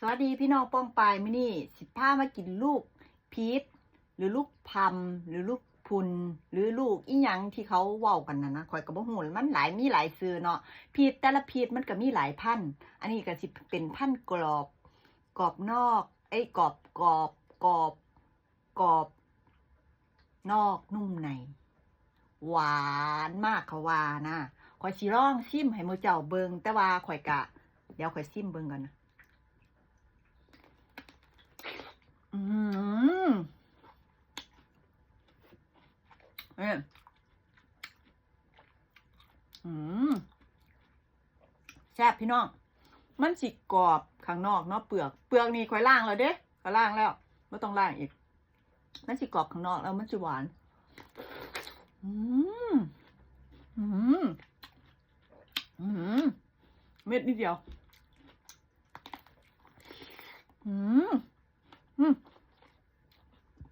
สวัสดีพี่น้องป้องปายมินี่สิพามากินลูกพีชหรือลูกพัมหรือลูกพุนหรือลูกอีหยังที่เขาเว้ากันนะนะข่อยก็บ่ฮู้มันหลายมีหลายซื้อเนาะพีชแต่ละพีชมันก็มีหลายพันอันนี้ก็สิเป็นพันกรอบกรอบนอกเอ้กรอบกรอบกรอบกรอบนอกนุ่มใน หวานมากเขาว่านะข่อยสิลองชิมให้มู่เจ้าเบิงแต่ว่าข่อยกะ เดี๋ยวข่อยชิมเบิงกันนะ อืม เอ้ยอืมแซ่บพี่น้อง มันสิกรอบข้างนอกเนาะเปลือก เปลือกนี่ค่อยล่างแล้วเด้ก็ล่างแล้วไม่ต้องล่างอีก มันสิกรอบข้างนอกแล้วมันจะหวาน อืมอืมอืมเม็ดนิดเดียว